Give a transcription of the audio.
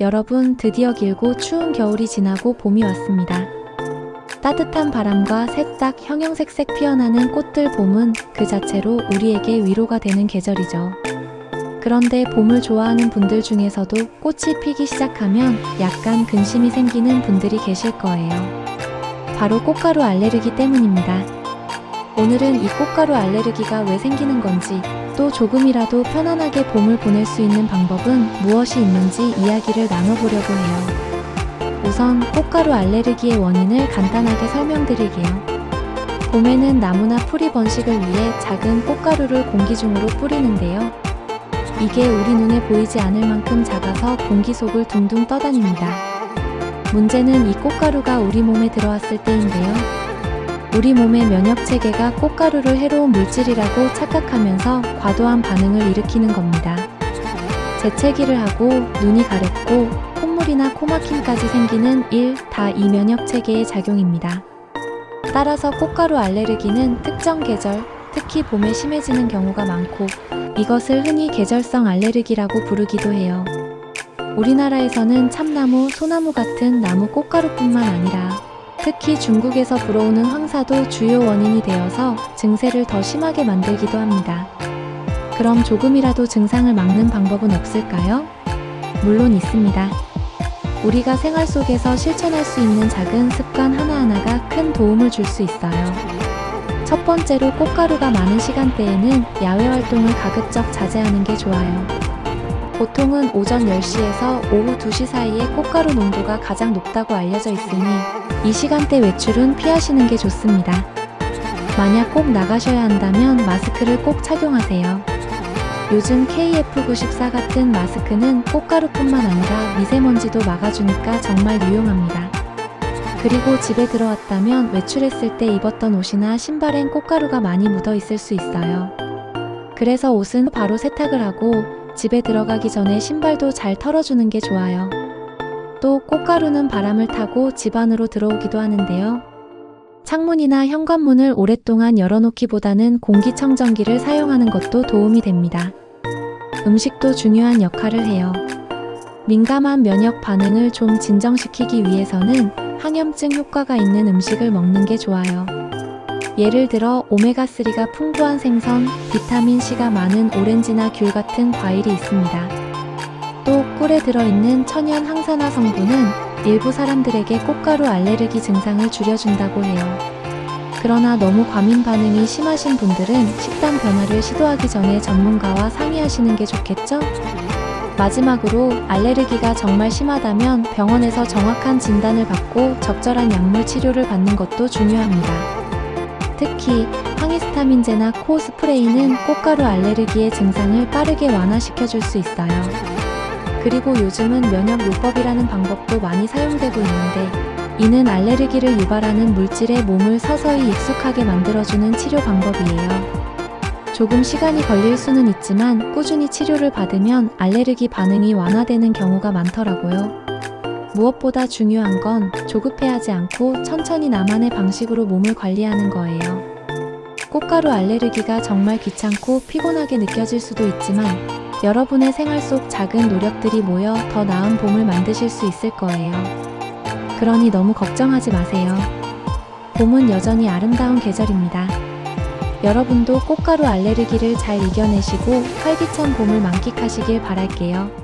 여러분, 드디어 길고 추운 겨울이 지나고 봄이 왔습니다. 따뜻한 바람과 새싹 형형색색 피어나는 꽃들 봄은 그 자체로 우리에게 위로가 되는 계절이죠. 그런데 봄을 좋아하는 분들 중에서도 꽃이 피기 시작하면 약간 근심이 생기는 분들이 계실 거예요. 바로 꽃가루 알레르기 때문입니다. 오늘은 이 꽃가루 알레르기가 왜 생기는 건지, 또 조금이라도 편안하게 봄을 보낼 수 있는 방법은 무엇이 있는지 이야기를 나눠보려고 해요. 우선 꽃가루 알레르기의 원인을 간단하게 설명드릴게요. 봄에는 나무나 풀이 번식을 위해 작은 꽃가루를 공기 중으로 뿌리는데요. 이게 우리 눈에 보이지 않을 만큼 작아서 공기 속을 둥둥 떠다닙니다. 문제는 이 꽃가루가 우리 몸에 들어왔을 때인데요. 우리 몸의 면역 체계가 꽃가루를 해로운 물질이라고 착각하면서 과도한 반응을 일으키는 겁니다. 재채기를 하고 눈이 가렵고 콧물이나 코막힘까지 생기는 일, 다 이 면역 체계의 작용입니다. 따라서 꽃가루 알레르기는 특정 계절, 특히 봄에 심해지는 경우가 많고 이것을 흔히 계절성 알레르기라고 부르기도 해요. 우리나라에서는 참나무, 소나무 같은 나무 꽃가루뿐만 아니라 특히 중국에서 불어오는 황사도 주요 원인이 되어서 증세를 더 심하게 만들기도 합니다. 그럼 조금이라도 증상을 막는 방법은 없을까요? 물론 있습니다. 우리가 생활 속에서 실천할 수 있는 작은 습관 하나하나가 큰 도움을 줄 수 있어요. 첫 번째로 꽃가루가 많은 시간대에는 야외 활동을 가급적 자제하는 게 좋아요. 보통은 오전 10시에서 오후 2시 사이에 꽃가루 농도가 가장 높다고 알려져 있으니 이 시간대 외출은 피하시는 게 좋습니다. 만약 꼭 나가셔야 한다면 마스크를 꼭 착용하세요. 요즘 KF94 같은 마스크는 꽃가루뿐만 아니라 미세먼지도 막아주니까 정말 유용합니다. 그리고 집에 들어왔다면 외출했을 때 입었던 옷이나 신발엔 꽃가루가 많이 묻어 있을 수 있어요. 그래서 옷은 바로 세탁을 하고 집에 들어가기 전에 신발도 잘 털어주는 게 좋아요. 또 꽃가루는 바람을 타고 집 안으로 들어오기도 하는데요. 창문이나 현관문을 오랫동안 열어놓기보다는 공기청정기를 사용하는 것도 도움이 됩니다. 음식도 중요한 역할을 해요. 민감한 면역 반응을 좀 진정시키기 위해서는 항염증 효과가 있는 음식을 먹는 게 좋아요. 예를 들어 오메가3가 풍부한 생선, 비타민C가 많은 오렌지나 귤 같은 과일이 있습니다. 또 꿀에 들어있는 천연 항산화 성분은 일부 사람들에게 꽃가루 알레르기 증상을 줄여준다고 해요. 그러나 너무 과민 반응이 심하신 분들은 식단 변화를 시도하기 전에 전문가와 상의하시는 게 좋겠죠? 마지막으로 알레르기가 정말 심하다면 병원에서 정확한 진단을 받고 적절한 약물 치료를 받는 것도 중요합니다. 특히 항히스타민제나 코 스프레이는 꽃가루 알레르기의 증상을 빠르게 완화시켜 줄 수 있어요. 그리고 요즘은 면역 요법이라는 방법도 많이 사용되고 있는데 이는 알레르기를 유발하는 물질에 몸을 서서히 익숙하게 만들어주는 치료 방법이에요. 조금 시간이 걸릴 수는 있지만 꾸준히 치료를 받으면 알레르기 반응이 완화되는 경우가 많더라고요. 무엇보다 중요한 건 조급해하지 않고 천천히 나만의 방식으로 몸을 관리하는 거예요. 꽃가루 알레르기가 정말 귀찮고 피곤하게 느껴질 수도 있지만 여러분의 생활 속 작은 노력들이 모여 더 나은 봄을 만드실 수 있을 거예요. 그러니 너무 걱정하지 마세요. 봄은 여전히 아름다운 계절입니다. 여러분도 꽃가루 알레르기를 잘 이겨내시고 활기찬 봄을 만끽하시길 바랄게요.